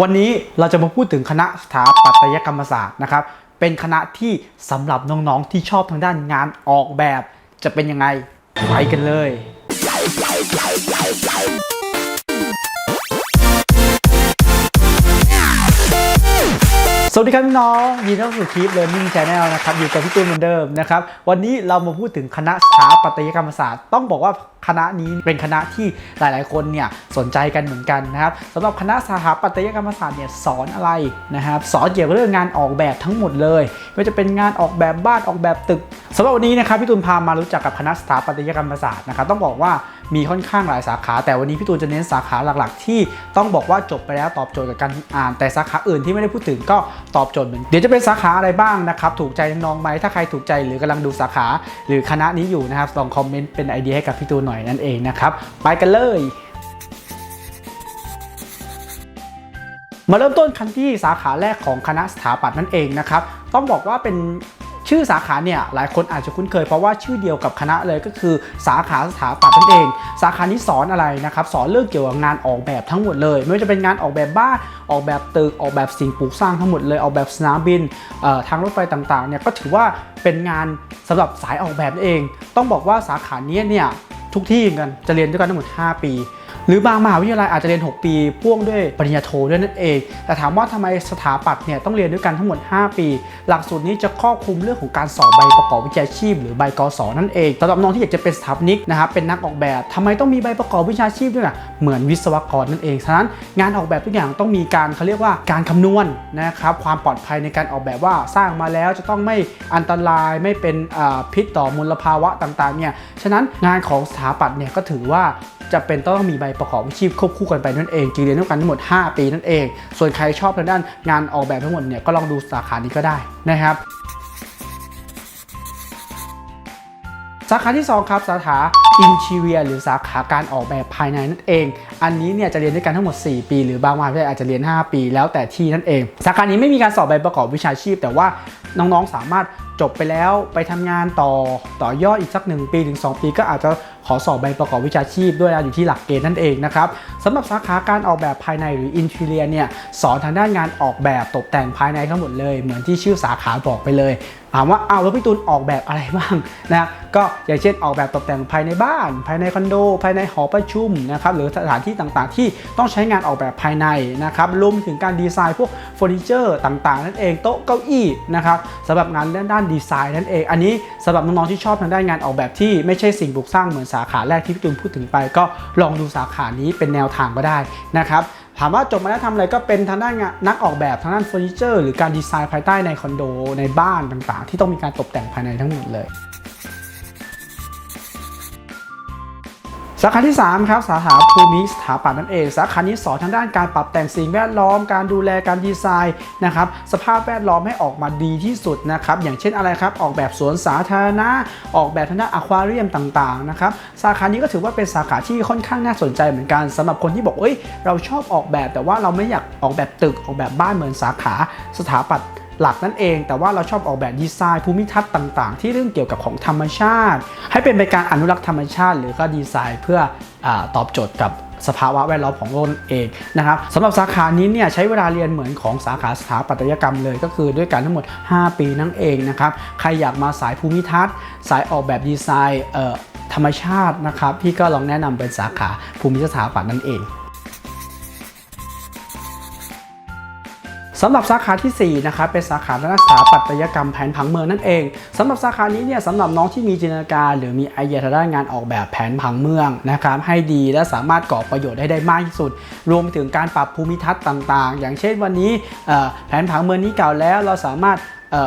วันนี้เราจะมาพูดถึงคณะสถาปัตยกรรมศาสตร์นะครับ เป็นคณะที่สำหรับน้องๆที่ชอบทางด้านงานออกแบบ จะเป็นยังไงไปกันเลย สวัสดีครับพี่น้องยินดีต้อนรับสู่คลิป Learning Channel นะครับอยู่กับพี่ตูนเหมือนเดิมนะครับวันนี้เรามาพูดถึงคณะสถาปัตยกรรมศาสตร์ ต้องบอกว่าคณะนี้เป็นคณะที่หลาย ๆ คนเนี่ยสนใจกันเหมือนกันนะครับสำหรับคณะสถาปัตยกรรมศาสตร์เนี่ยสอนอะไรนะครับสอนเกี่ยวกับเรื่องงานออกแบบทั้งหมดเลยไม่ว่าจะเป็นงานออกแบบบ้านออกแบบตึก สำหรับวันนี้นะครับพี่ตูนพามารู้จักกับคณะสถาปัตยกรรมศาสตร์นะครับต้องบอกว่ามีค่อนข้างหลายสาขา แต่วันนี้พี่ตูนจะเน้นสาขาหลักๆ ที่ต้องบอกว่าจบไปแล้วตอบโจทย์กับการอ่าน แต่สาขาอื่นที่ไม่ได้พูดถึงก็ตอบโจทย์เหมือนเดี๋ยวจะเป็นสาขาอะไรบ้างนะครับถูกใจน้องไหมถ้าใครถูกใจหรือกำลังดูสาขา หรือคณะนี้อยู่นะครับลองคอมเมนต์เป็นไอเดียให้กับพี่ตูนหน่อยนั่นเองนะครับไปกันเลยมาเริ่มต้นคันที่สาขาแรกของคณะสถาปัตย์นั่นเองนะครับ ต้องบอกว่าเป็น ชื่อสาขาเนี่ยหลายคนอาจจะคุ้นเคยเพราะว่าชื่อเดียวกับคณะเลยก็คือสาขาสถาปัตย์นั่นเอง สาขานี้สอนอะไรนะครับสอนเรื่องเกี่ยวกับงานออกแบบทั้งหมดเลย ไม่ว่าจะเป็นงานออกแบบบ้านออกแบบตึกออกแบบสิ่งปลูกสร้างทั้งหมดเลยออกแบบสนามบินทางรถไฟต่างๆเนี่ยก็ถือว่าเป็นงานสำหรับสายออกแบบนั่นเอง ต้องบอกว่าสาขานี้เนี่ยทุกที่กันจะเรียนด้วยกันทั้งหมด 5 ปี หรือบางมหาวิทยาลัยอาจจะเรียน 6 ปีพ่วงด้วยปริญญาโทด้วยนั่นเอง แต่ถามว่าทำไมสถาปัตย์เนี่ยต้องเรียนด้วยกันทั้งหมด 5 ปี หลักสูตรนี้จะครอบคลุมเรื่องของการสอบใบประกอบวิชาชีพ หรือใบกศนั่นเองสำหรับน้องที่อยากจะเป็นสถาปนิกนะครับเป็นนักออกแบบทำไมต้องมีใบประกอบวิชาชีพด้วยล่ะเหมือนวิศวกรนั่นเองฉะนั้นงานออกแบบทุกอย่างต้องมีการเขาเรียกว่าการคำนวณนะครับความปลอดภัยในการออกแบบว่าสร้างมาแล้วจะต้องไม่อันตรายไม่เป็นอ่าพิษต่อมลภาวะต่างๆเนี่ยฉะนั้นงานของสถาปัตย์เนี่ยก็ถือว่า จะเป็นต้องมีใบประกอบวิชาชีพควบคู่กันไปนั่นเองจึงเรียนด้วยกันทั้งหมด 5 ปีนั่นเอง ส่วนใครชอบทางด้านงานออกแบบทั้งหมดเนี่ยก็ลองดูสาขานี้ก็ได้นะครับสาขาที่ 2 ครับ สาขา Interior หรือสาขาการออกแบบภายในนั่นเอง อันนี้เนี่ยจะเรียนด้วยกันทั้งหมด 4 ปี หรือบางมหาวิทยาลัยอาจจะเรียน 5 ปี แล้วแต่ที่นั่นเอง สาขานี้ไม่มีการสอบใบประกอบวิชาชีพ แต่ว่าน้องๆสามารถจบไปแล้วไปทำงานต่อต่อยอดอีกสัก 1 ปีถึง 2 ปี ก็อาจจะขอสอบใบประกอบวิชาชีพด้วยนะอยู่ที่หลักเกณฑ์นั่นเองนะครับสำหรับสาขาการออกแบบภายในหรือ Interior เนี่ยสอนทางด้านงานออกแบบตกแต่งภายในทั้งหมดเลย เหมือนที่ชื่อสาขาบอกไปเลยถามว่าเอาแล้วพี่ตูนออกแบบอะไรบ้างนะก็อย่างเช่นออกแบบตกแต่งภายในบ้าน ภายในคอนโด ภายในหอประชุมนะครับหรือสถานที่ต่างๆ ที่ต้องใช้งานออกแบบภายในนะครับรวมถึงการดีไซน์พวกเฟอร์นิเจอร์ต่างๆ นั่นเองโต๊ะเก้าอี้นะครับสำหรับงานด้านานดีไซน์นั่นเอง อันนี้สำหรับน้องๆที่ชอบทางด้านงานออกแบบที่ไม่ใช่สิ่งปลูกสร้างเหมือนสาขาแรกที่พี่ตูนพูดถึงไป ก็ลองดูสาขานี้เป็นแนวทางก็ได้นะครับถามว่าจบมาแล้วทำอะไรก็เป็นทางด้านงานนักออกแบบทางด้านเฟอร์นิเจอร์หรือการดีไซน์ภายใต้ในคอนโดในบ้านต่างๆ ที่ต้องมีการตกแต่งภายในทั้งหมดเลย สาขาที่ 3 ครับ สาขาภูมิสถาปัตย์นั่นเอง สาขานี้สอนทางด้านการปรับแต่งสิ่งแวดล้อม การดูแลการดีไซน์นะครับสภาพแวดล้อมให้ออกมาดีที่สุดนะครับอย่างเช่นอะไรครับออกแบบสวนสาธารณะออกแบบทางด้านอควาเรียมต่างๆนะครับสาขานี้ก็ถือว่าเป็นสาขาที่ค่อนข้างน่าสนใจเหมือนกันสำหรับคนที่บอกเอ้ยเราชอบออกแบบแต่ว่าเราไม่อยากออกแบบตึกออกแบบบ้านเหมือนสาขาสถาปัตย์ หลักนั่นเอง แต่ว่าเราชอบออกแบบดีไซน์ภูมิทัศน์ต่างๆ ที่เรื่องเกี่ยวกับของธรรมชาติ ให้เป็นไปการอนุรักษ์ธรรมชาติ หรือก็ดีไซน์เพื่ออตอบโจทย์กับสภาวะแวดล้อมของโลกเองนะครับสำหรับสาขานี้เนี่ยใช้เวลาเรียนเหมือนของสาขาสถาปัตยกรรมเลย ก็คือด้วยกันทั้งหมด 5 ปีนั่นเองนะครับใครอยากมาสายภูมิทัศน์ สายออกแบบดีไซน์ธรรมชาตินะครับพี่ก็ลองแนะนำเป็นสาขาภูมิสถาปัตย์นั่นเอง สำหรับสาขาทีสี่ 4 นะครับเป็นสาขาด้านสถาปัตยกรรมแผนผังเมืองนั่นเองสำหรับสาขานี้เนี่ยสำหรับน้องที่มีจินตนาการ หรือมีไอเดียทางด้านงานออกแบบแผนผังเมืองนะครับให้ดีและสามารถก่อประโยชน์ให้ได้มากที่สุด รวมถึงการปรับภูมิทัศน์ต่าง ๆ อย่างเช่นวันนี้แผนผังเมืองนี้เก่าแล้วเราสามารถ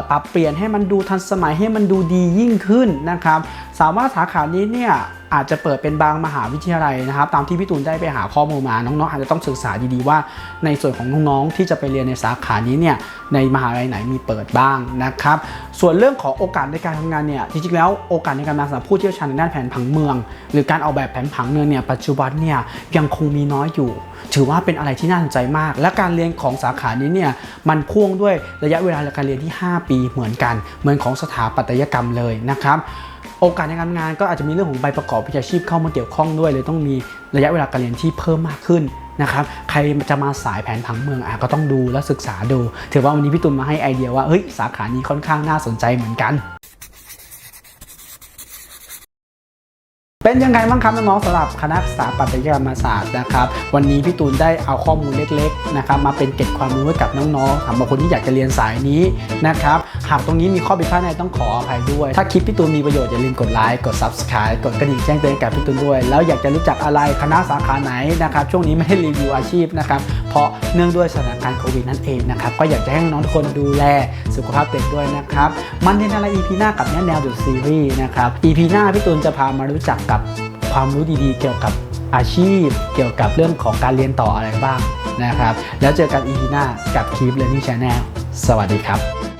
ปรับเปลี่ยนให้มันดูทันสมัยให้มันดูดียิ่งขึ้นนะครับสามารถสาขานี้เนี่ยอาจจะเปิดเป็นบางมหาวิทยาลัยนะครับ ตามที่พี่ตูนได้ไปหาข้อมูลมาน้องๆอาจจะต้องศึกษาดีๆว่า ในส่วนของน้องๆที่จะไปเรียนในสาขานี้เนี่ยในมหาลัยไหนมีเปิดบ้างนะครับส่วนเรื่องของโอกาสในการทำงานเนี่ยจริงๆแล้วโอกาสในการมาสำหรับผู้เชี่ยวชาญในด้านแผนผังเมือง หรือการออกแบบแผนผังเมืองเนี่ยปัจจุบันเนี่ยยังคงมีน้อยอยู่ ถือว่าเป็นอะไรที่น่าสนใจมาก และการเรียนของสาขานี้เนี่ยมันพ่วงด้วยระยะเวลาการเรียนที่ 5 ปีเหมือนกัน เหมือนของสถาปัตยกรรมเลยนะครับ โอกาสในการทำงานก็อาจจะมีเรื่องของใบประกอบวิชาชีพเข้ามาเกี่ยวข้องด้วยเลยต้องมีระยะเวลาการเรียนที่เพิ่มมากขึ้นนะครับใครจะมาสายแผนผังเมืองอะก็ต้องดูและศึกษาดูถือว่าวันนี้พี่ตุลมาให้ไอเดียว่าเฮ้ยสาขานี้ค่อนข้างน่าสนใจเหมือนกันเป็นยังไงบ้างครับน้องๆสำหรับคณะสถาปัตยกรรมศาสตร์นะครับวันนี้พี่ตูนได้เอาข้อมูลเล็กๆนะครับมาเป็นเกร็ดความรู้ให้กับน้องๆสำหรับคนที่อยากจะเรียนสายนี้นะครับหากตรงนี้มีข้อผิดพลาดใดต้องขออภัยด้วย ถ้าคลิปพี่ตูนมีประโยชน์อย่าลืมกดไลค์กด subscribe กดกระดิ่งแจ้งเตือนกับพี่ตูนด้วย แล้วอยากจะรู้จักอะไรคณะสาขาไหนนะครับช่วงนี้ไม่ได้รีวิวอาชีพนะครับเพราะเนื่องด้วยสถานการณ์โควิดนั่นเองนะครับก็อยากจะให้น้องๆทุกคนดูแลสุขภาพเด็กด้วยนะครับมันเรียนอะไร EP หน้ากับแนวแนวดูซีรีส์นะครับ EP หน้าพี่ตูนจะพามารู้จักกับความรู้ดีๆ เกี่ยวกับอาชีพ เกี่ยวกับเรื่องของการเรียนต่ออะไรบ้างนะครับ แล้วเจอกันอีพีหน้ากับคลิป Learning Channel สวัสดีครับ